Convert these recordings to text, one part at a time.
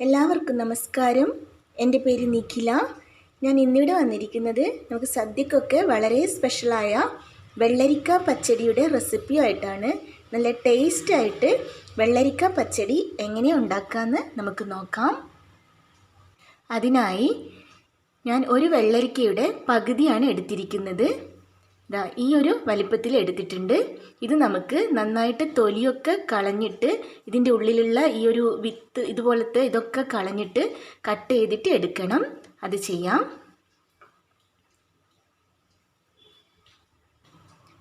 എല്ലാവർക്കും നമസ്കാരം. എന്റെ പേര് നിഖില. ഞാൻ ഇന്നിവിടെ വന്നിരിക്കുന്നത് നമുക്ക് സദ്യക്കൊക്കെ വളരെ സ്പെഷ്യലായ വെള്ളരിക്ക പച്ചടിയുടെ റെസിപ്പിയായിട്ടാണ് നല്ല ടേസ്റ്റായിട്ട് വെള്ളരിക്ക പച്ചടി എങ്ങനെ ഉണ്ടാക്കാമെന്ന് നമുക്ക് നോക്കാം. അതിനായി ഞാൻ ഒരു വെള്ളരിക്കയുടെ പകുതിയാണ് എടുത്തിരിക്കുന്നത്. ദാ ഈ ഒരു വലിപ്പത്തിൽ എടുത്തിട്ടുണ്ട്. ഇത് നമുക്ക് നന്നായിട്ട് തൊലിയൊക്കെ കളഞ്ഞിട്ട് ഇതിന്റെ ഉള്ളിലുള്ള ഈ ഒരു വിത്ത് ഇതുപോലത്തെ ഇതൊക്കെ കളഞ്ഞിട്ട് കട്ട് ചെയ്തിട്ട് എടുക്കണം. അത് ചെയ്യാം.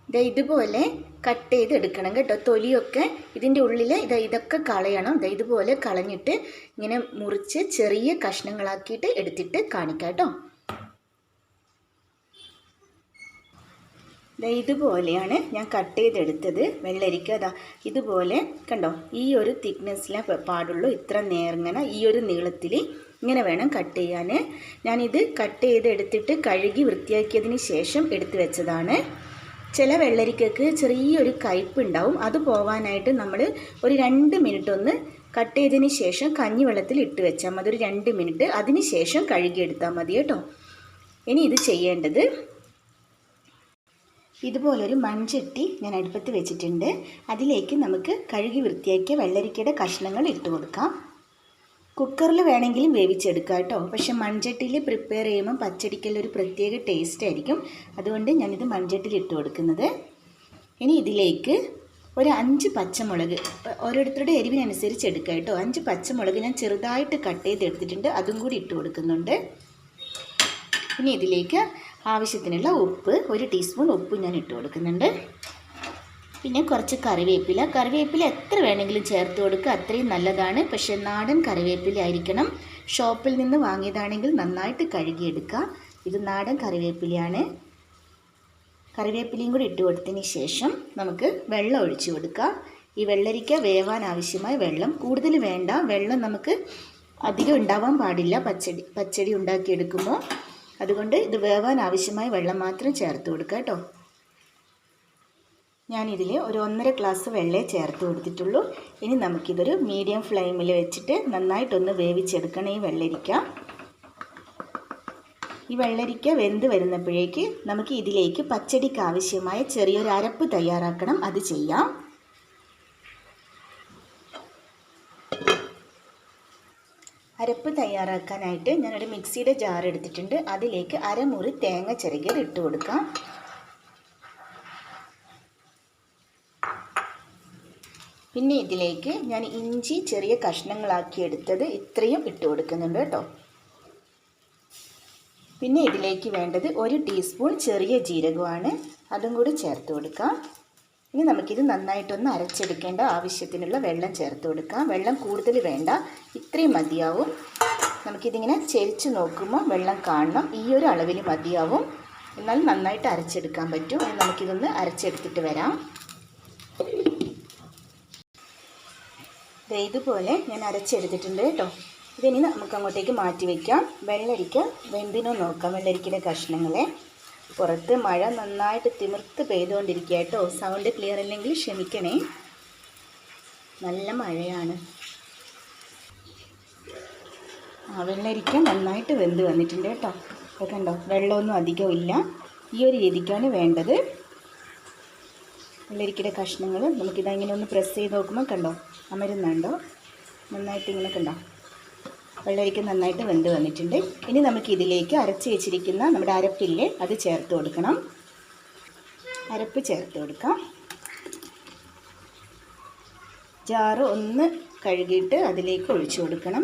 ഇതാ ഇതുപോലെ കട്ട് ചെയ്ത് എടുക്കണം കേട്ടോ. തൊലിയൊക്കെ ഇതിന്റെ ഉള്ളിൽ ഇതാ ഇതൊക്കെ കളയണം. ഇതാ ഇതുപോലെ കളഞ്ഞിട്ട് ഇങ്ങനെ മുറിച്ച് ചെറിയ കഷ്ണങ്ങളാക്കിയിട്ട് എടുത്തിട്ട് കാണിക്കാം കേട്ടോ. ഇതുപോലെയാണ് ഞാൻ കട്ട് ചെയ്തെടുത്തത്. വെള്ളരിക്ക അതാ ഇതുപോലെ കണ്ടോ? ഈ ഒരു തിക്നെസ്സിലെ പാടുള്ളൂ. ഇത്ര നേർങ്ങനെ ഈ ഒരു നീളത്തിൽ ഇങ്ങനെ വേണം കട്ട് ചെയ്യാൻ ഞാനിത് കട്ട് ചെയ്തെടുത്തിട്ട് കഴുകി വൃത്തിയാക്കിയതിന് ശേഷം എടുത്തു വെച്ചതാണ്. ചില വെള്ളരിക്കക്ക് ചെറിയൊരു കയ്പ് ഉണ്ടാവും അത് പോവാനായിട്ട് നമ്മൾ ഒരു രണ്ട് മിനിറ്റ് ഒന്ന് കട്ട് ചെയ്തതിന് ശേഷം കഞ്ഞിവെള്ളത്തിൽ ഇട്ട് വെച്ചാൽ മതി. ഒരു രണ്ട് മിനിറ്റ് അതിന് ശേഷം കഴുകിയെടുത്താൽ മതി കേട്ടോ. ഇനി ഇത് ചെയ്യേണ്ടത് ഇതുപോലൊരു മൺചട്ടി ഞാൻ അടുപ്പത്ത് വെച്ചിട്ടുണ്ട്. അതിലേക്ക് നമുക്ക് കഴുകി വൃത്തിയാക്കിയ വെള്ളരിക്കയുടെ കഷ്ണങ്ങൾ ഇട്ട് കൊടുക്കാം. കുക്കറിൽ വേണമെങ്കിലും വേവിച്ചെടുക്കാം കേട്ടോ. പക്ഷെ മൺചട്ടിയിൽ പ്രിപ്പയർ ചെയ്യുമ്പോൾ പച്ചടിക്കലൊരു പ്രത്യേക ടേസ്റ്റ് ആയിരിക്കും. അതുകൊണ്ട് ഞാനിത് മൺചട്ടിയിൽ ഇട്ട് കൊടുക്കുന്നത്. ഇനി ഇതിലേക്ക് ഒരു അഞ്ച് പച്ചമുളക് ഓരോരുത്തരുടെ എരിവിനനുസരിച്ച് എടുക്കുക കേട്ടോ. അഞ്ച് പച്ചമുളക് ഞാൻ ചെറുതായിട്ട് കട്ട് ചെയ്ത് എടുത്തിട്ടുണ്ട് അതും കൂടി ഇട്ട് കൊടുക്കുന്നുണ്ട്. ഇനി ഇതിലേക്ക് ആവശ്യത്തിനുള്ള ഉപ്പ് ഒരു ടീസ്പൂൺ ഉപ്പ് ഞാൻ ഇട്ട് കൊടുക്കുന്നുണ്ട്. പിന്നെ കുറച്ച് കറിവേപ്പില. കറിവേപ്പില എത്ര വേണമെങ്കിലും ചേർത്ത് കൊടുക്കുക അത്രയും നല്ലതാണ്. പക്ഷേ നാടൻ കറിവേപ്പില ആയിരിക്കണം. ഷോപ്പിൽ നിന്ന് വാങ്ങിയതാണെങ്കിൽ നന്നായിട്ട് കഴുകിയെടുക്കുക. ഇത് നാടൻ കറിവേപ്പിലയാണ്. കറിവേപ്പിലയും കൂടി ഇട്ട് കൊടുത്തതിന് ശേഷം നമുക്ക് വെള്ളം ഒഴിച്ചു കൊടുക്കുക ഈ വെള്ളരിക്ക വേവാൻ ആവശ്യമായ വെള്ളം. കൂടുതൽ വേണ്ട. വെള്ളം നമുക്ക് അധികം ഉണ്ടാവാൻ പാടില്ല. പച്ചടി പച്ചടി ഉണ്ടാക്കിയെടുക്കുമ്പോൾ. അതുകൊണ്ട് ഇത് വേവാൻ ആവശ്യമായ വെള്ളം മാത്രം ചേർത്ത് കൊടുക്കുക കേട്ടോ. ഞാനിതിൽ ഒരു ഒന്നര ഗ്ലാസ് വെള്ളേ ചേർത്ത് കൊടുത്തിട്ടുള്ളൂ. ഇനി നമുക്കിതൊരു മീഡിയം ഫ്ലെയിമിൽ വെച്ചിട്ട് നന്നായിട്ടൊന്ന് വേവിച്ചെടുക്കണം ഈ വെള്ളരിക്ക. ഈ വെള്ളരിക്ക വെന്ത് വരുന്നപ്പോഴേക്ക് നമുക്ക് ഇതിലേക്ക് പച്ചടിക്ക് ആവശ്യമായ ചെറിയൊരു അരപ്പ് തയ്യാറാക്കണം. അത് ചെയ്യാം. അരപ്പ് തയ്യാറാക്കാനായിട്ട് ഞാനൊരു മിക്സിയുടെ ജാർ എടുത്തിട്ടുണ്ട്. അതിലേക്ക് അരമുറി തേങ്ങ ചിരകിയത് ഇട്ട് കൊടുക്കാം. പിന്നെ ഇതിലേക്ക് ഞാൻ ഇഞ്ചി ചെറിയ കഷ്ണങ്ങളാക്കി എടുത്തത് ഇത്രയും ഇട്ട് കൊടുക്കുന്നുണ്ട് കേട്ടോ. പിന്നെ ഇതിലേക്ക് വേണ്ടത് ഒരു ടീസ്പൂൺ ചെറിയ ജീരകമാണ്. അതും കൂടി ചേർത്ത് കൊടുക്കാം. ഇനി നമുക്കിത് നന്നായിട്ടൊന്ന് അരച്ചെടുക്കേണ്ട ആവശ്യത്തിനുള്ള വെള്ളം ചേർത്ത് കൊടുക്കാം. വെള്ളം കൂടുതൽ വേണ്ട ഇത്രയും മതിയാവും. നമുക്കിതിങ്ങനെ ചെരിച്ച് നോക്കുമ്പോൾ വെള്ളം കാണണം. ഈ ഒരു അളവിൽ മതിയാവും. എന്നാൽ നന്നായിട്ട് അരച്ചെടുക്കാൻ പറ്റും. നമുക്കിതൊന്ന് അരച്ചെടുത്തിട്ട് വരാം. ഇതുപോലെ ഞാൻ അരച്ചെടുത്തിട്ടുണ്ട് കേട്ടോ. ഇതിനി നമുക്ക് അങ്ങോട്ടേക്ക് മാറ്റി വയ്ക്കാം വെള്ളരിക്ക വെന്തിനോ നോക്കാം. വെള്ളരിക്കയുടെ കഷ്ണങ്ങളെ. പുറത്ത് മഴ നന്നായിട്ട് തിമിർത്ത് പെയ്തുകൊണ്ടിരിക്കുക കേട്ടോ സൗണ്ട് ക്ലിയർ അല്ലെങ്കിൽ ക്ഷമിക്കണേ. നല്ല മഴയാണ്. ആ വെള്ളരിക്ക നന്നായിട്ട് വെന്ത് വന്നിട്ടുണ്ട് കേട്ടോ. അപ്പോൾ കണ്ടോ വെള്ളമൊന്നും അധികം ഇല്ല. ഈ ഒരു രീതിക്കാണ് വേണ്ടത്. വെള്ളരിക്കയുടെ കഷ്ണങ്ങൾ നമുക്കിതങ്ങനെ ഒന്ന് പ്രസ് ചെയ്ത് നോക്കുമ്പോൾ കണ്ടോ അമരുന്നുണ്ടോ? നന്നായിട്ട് ഇങ്ങനെ കണ്ടോ? വെള്ളരിക്ക നന്നായിട്ട് വെന്ത് വന്നിട്ടുണ്ട്. ഇനി നമുക്ക് ഇതിലേക്ക് അരച്ച് വെച്ചിരിക്കുന്ന നമ്മുടെ അരപ്പില്ലേ അത് ചേർത്ത് കൊടുക്കണം. അരപ്പ് ചേർത്ത് കൊടുക്കാം. ജാറ് ഒന്ന് കഴുകിയിട്ട് അതിലേക്ക് ഒഴിച്ചു കൊടുക്കണം.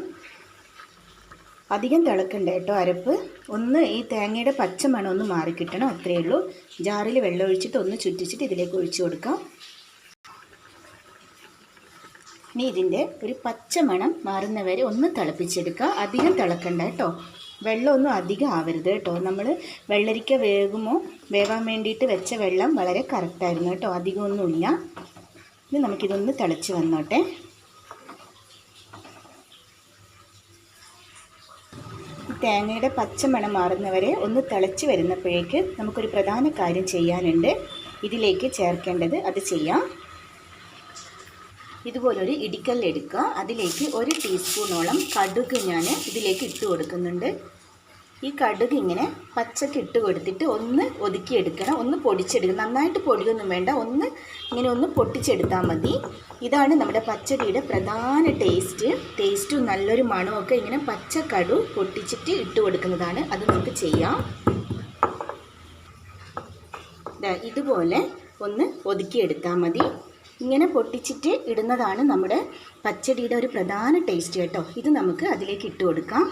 അധികം തിളക്കണ്ട കേട്ടോ അരപ്പ്. ഒന്ന് ഈ തേങ്ങയുടെ പച്ച മണം ഒന്ന് മാറിക്കിട്ടണം അത്രയേ ഉള്ളൂ. ജാറിൽ വെള്ളം ഒഴിച്ചിട്ട് ഒന്ന് ചുറ്റിച്ചിട്ട് ഇതിലേക്ക് ഒഴിച്ചു കൊടുക്കാം. ഇനി ഇതിന്റെ ഒരു പച്ച മണം മാറുന്നവരെ ഒന്ന് തിളപ്പിച്ചെടുക്കുക. അധികം തിളക്കണ്ട കേട്ടോ. വെള്ളമൊന്നും അധികം ആവരുത് കേട്ടോ. നമ്മൾ വെള്ളരിക്ക വേകുമോ വേവാൻ വേണ്ടിയിട്ട് വെച്ച വെള്ളം വളരെ കറക്റ്റായിരുന്നു കേട്ടോ. അധികമൊന്നുമില്ല ഇനി നമുക്കിതൊന്ന് തിളച്ച് വന്നോട്ടെ. തേങ്ങയുടെ പച്ചമണം മാറുന്നവരെ ഒന്ന് തിളച്ച് വരുന്നപ്പോഴേക്ക് നമുക്കൊരു പ്രധാന കാര്യം ചെയ്യാനുണ്ട്. ഇതിലേക്ക് ചേർക്കേണ്ടത് അത് ചെയ്യാം. ഇതുപോലൊരു ഇടിക്കല്ലെടുക്കുക അതിലേക്ക് ഒരു ടീസ്പൂണോളം കടുക് ഞാൻ ഇതിലേക്ക് ഇട്ട് കൊടുക്കുന്നുണ്ട്. ഈ കടുക് ഇങ്ങനെ പച്ചക്ക് ഇട്ട് കൊടുത്തിട്ട് ഒന്ന് ഒതുക്കിയെടുക്കണം. ഒന്ന് പൊടിച്ചെടുക്കണം. നന്നായിട്ട് പൊടിയൊന്നും വേണ്ട. ഒന്ന് ഇങ്ങനെ ഒന്ന് പൊട്ടിച്ചെടുത്താൽ മതി. ഇതാണ് നമ്മുടെ പച്ചടിയുടെ പ്രധാന ടേസ്റ്റ് ടേസ്റ്റും നല്ലൊരു മണമൊക്കെ ഇങ്ങനെ പച്ച പച്ചക്കടു പൊട്ടിച്ചിട്ട് ഇട്ട് കൊടുക്കുന്നതാണ്. അത് നമുക്ക് ചെയ്യാം. ഇതുപോലെ ഒന്ന് ഒതുക്കിയെടുത്താൽ മതി. ഇങ്ങനെ പൊട്ടിച്ചിട്ട് ഇടുന്നതാണ് നമ്മുടെ പച്ചടിയുടെ ഒരു പ്രധാന ടേസ്റ്റ് കേട്ടോ. ഇത് നമുക്ക് അതിലേക്ക് ഇട്ട് കൊടുക്കാം.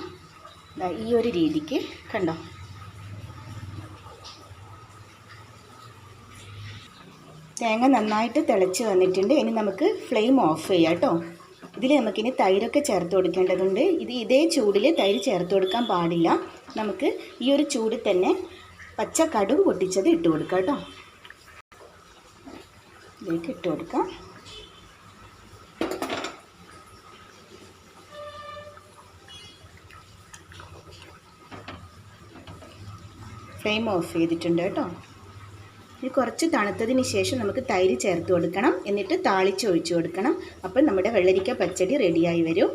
ഈ ഒരു രീതിക്ക് കണ്ടോ? തേങ്ങ നന്നായിട്ട് തിളച്ച് വന്നിട്ടുണ്ട്. ഇനി നമുക്ക് ഫ്ലെയിം ഓഫ് ചെയ്യാം കേട്ടോ. ഇതിൽ നമുക്കിനി തൈരൊക്കെ ചേർത്ത് കൊടുക്കേണ്ടതുണ്ട്. ഇത് ഇതേ ചൂടിൽ തൈര് ചേർത്ത് കൊടുക്കാൻ പാടില്ല. നമുക്ക് ഈ ഒരു ചൂടിൽ തന്നെ പച്ച കടുക് പൊട്ടിച്ചത് ഇട്ട് കൊടുക്കാം കേട്ടോ. ഇതിലേക്ക് ഇട്ട് കൊടുക്കാം. ഫ്ലെയിം ഓഫ് ചെയ്തിട്ടുണ്ട് കേട്ടോ. ഇത് കുറച്ച് തണുത്തതിന് ശേഷം നമുക്ക് തൈര് ചേർത്ത് കൊടുക്കണം. എന്നിട്ട് താളിച്ച് ഒഴിച്ചു കൊടുക്കണം. അപ്പം നമ്മുടെ വെള്ളരിക്ക പച്ചടി റെഡിയായി വരും.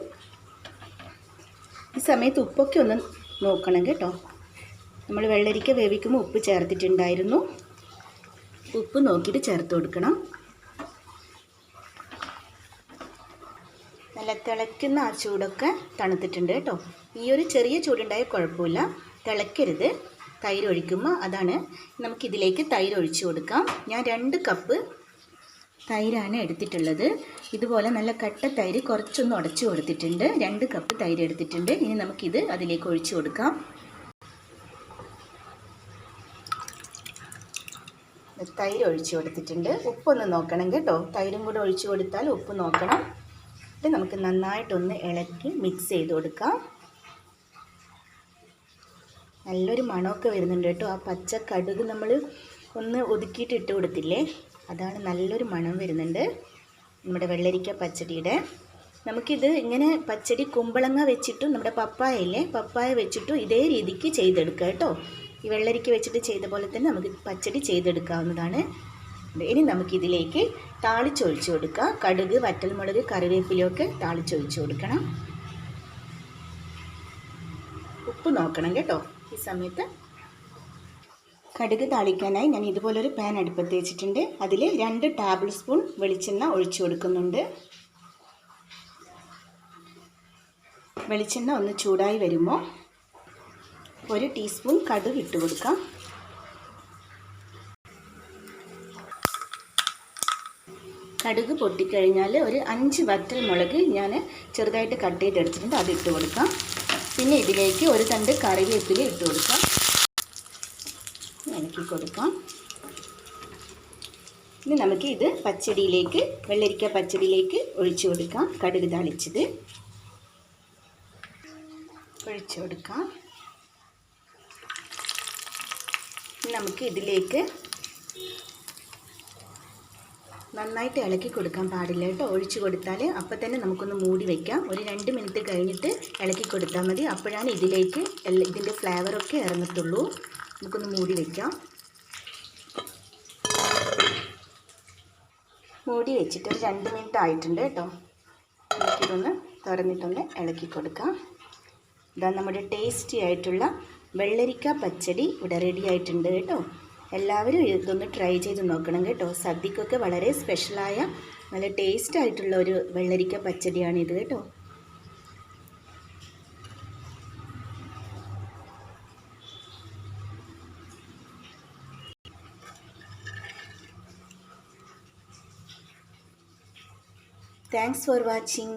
ഈ സമയത്ത് ഉപ്പൊക്കെ ഒന്ന് നോക്കണം കേട്ടോ. നമ്മൾ വെള്ളരിക്ക വേവിക്കുമ്പോൾ ഉപ്പ് ചേർത്തിട്ടുണ്ടായിരുന്നു. ഉപ്പ് നോക്കിയിട്ട് ചേർത്ത് കൊടുക്കണം. നല്ല തിളയ്ക്കുന്ന ആ ചൂടൊക്കെ തണുത്തിട്ടുണ്ട് കേട്ടോ. ഈ ഒരു ചെറിയ ചൂടുണ്ടായ കുഴപ്പമില്ല. തിളയ്ക്കരുത്. തൈര് ഒഴിക്കുമ്പോൾ അതാണ് നമുക്കിതിലേക്ക് തൈര് ഒഴിച്ചു കൊടുക്കാം. ഞാൻ രണ്ട് കപ്പ് തൈരാണ് എടുത്തിട്ടുള്ളത്. ഇതുപോലെ നല്ല കട്ട തൈര് കുറച്ചൊന്ന് ഉടച്ചു കൊടുത്തിട്ടുണ്ട്. രണ്ട് കപ്പ് തൈര് എടുത്തിട്ടുണ്ട്. ഇനി നമുക്കിത് അതിലേക്ക് ഒഴിച്ചു കൊടുക്കാം. തൈര് ഒഴിച്ചു കൊടുത്തിട്ടുണ്ട്. ഉപ്പൊന്ന് നോക്കണം കേട്ടോ. തൈരും കൂടെ ഒഴിച്ചു കൊടുത്താൽ ഉപ്പ് നോക്കണം. ഇത് നമുക്ക് നന്നായിട്ടൊന്ന് ഇളക്കി മിക്സ് ചെയ്ത് കൊടുക്കാം. നല്ലൊരു മണമൊക്കെ വരുന്നുണ്ട് കേട്ടോ. ആ പച്ച കടുക് നമ്മൾ ഒന്ന് ഒതുക്കിയിട്ട് ഇട്ട് കൊടുത്തില്ലേ? അതാണ് നല്ലൊരു മണം വരുന്നുണ്ട്. നമ്മുടെ വെള്ളരിക്ക പച്ചടിയുടെ. നമുക്കിത് ഇങ്ങനെ പച്ചടി കുമ്പളങ്ങ വെച്ചിട്ടും നമ്മുടെ പപ്പായ ഇല്ലേ? പപ്പായ വെച്ചിട്ടും ഇതേ രീതിക്ക് ചെയ്തെടുക്കുക കേട്ടോ. ഈ വെള്ളരിക്ക വെച്ചിട്ട് ചെയ്ത പോലെ തന്നെ നമുക്ക് പച്ചടി ചെയ്തെടുക്കാവുന്നതാണ്. ഇനി നമുക്കിതിലേക്ക് താളിച്ചൊഴിച്ച് കൊടുക്കുക കടുക് വറ്റൽമുളക് കറിവേപ്പിലൊക്കെ താളിച്ചൊഴിച്ച് കൊടുക്കണം. ഉപ്പ് നോക്കണം കേട്ടോ ഈ സമയത്ത്. കടുക് താളിക്കാനായി ഞാൻ ഇതുപോലൊരു പാൻ അടുപ്പത്ത് വെച്ചിട്ടുണ്ട്. അതിൽ രണ്ട് ടേബിൾ സ്പൂൺ വെളിച്ചെണ്ണ ഒഴിച്ചു കൊടുക്കുന്നുണ്ട്. വെളിച്ചെണ്ണ ഒന്ന് ചൂടായി വരുമ്പോൾ ഒരു ടീസ്പൂൺ കടുക് ഇട്ട് കൊടുക്കാം. കടുക് പൊട്ടിക്കഴിഞ്ഞാൽ ഒരു അഞ്ച് വറ്റൽ മുളക് ഞാൻ ചെറുതായിട്ട് കട്ട് ചെയ്തെടുത്തിട്ടുണ്ട് അത് ഇട്ട് കൊടുക്കാം. പിന്നെ ഇതിലേക്ക് ഒരു തണ്ട് കറിവേപ്പില ഇട്ട് കൊടുക്കാം. ഇളക്കി കൊടുക്കാം. ഇനി നമുക്ക് ഇത് പച്ചടിയിലേക്ക് വെള്ളരിക്ക പച്ചടിയിലേക്ക് ഒഴിച്ചു കൊടുക്കാം. കടുക് തളിച്ചത്. ഒഴിച്ചു കൊടുക്കാം. നമുക്ക് ഇതിലേക്ക് നന്നായിട്ട് ഇളക്കി കൊടുക്കാൻ പാടില്ല കേട്ടോ. ഒഴിച്ചു കൊടുത്താൽ അപ്പം തന്നെ നമുക്കൊന്ന് മൂടി വയ്ക്കാം ഒരു രണ്ട് മിനിറ്റ് കഴിഞ്ഞിട്ട് ഇളക്കി കൊടുത്താൽ മതി. അപ്പോഴാണ് ഇതിലേക്ക് ഇതിന്റെ ഫ്ലേവറൊക്കെ ഇറങ്ങത്തുള്ളൂ. നമുക്കൊന്ന് മൂടി വയ്ക്കാം മൂടി വെച്ചിട്ട് ഒരു രണ്ട് മിനിറ്റ് ആയിട്ടുണ്ട് കേട്ടോ. നമുക്കിതൊന്ന് തുറന്നിട്ടൊന്ന് ഇളക്കി കൊടുക്കാം. ഇതാ നമ്മുടെ ടേസ്റ്റി ആയിട്ടുള്ള വെള്ളരിക്ക പച്ചടി ഇവിടെ റെഡി ആയിട്ടുണ്ട് കേട്ടോ. എല്ലാവരും ഇതൊന്ന് ട്രൈ ചെയ്ത് നോക്കണം കേട്ടോ. സദ്യക്കൊക്കെ വളരെ സ്പെഷ്യലായ നല്ല ടേസ്റ്റ് ആയിട്ടുള്ള ഒരു വെള്ളരിക്ക പച്ചടിയാണ് ഇത് കേട്ടോ. Thanks for watching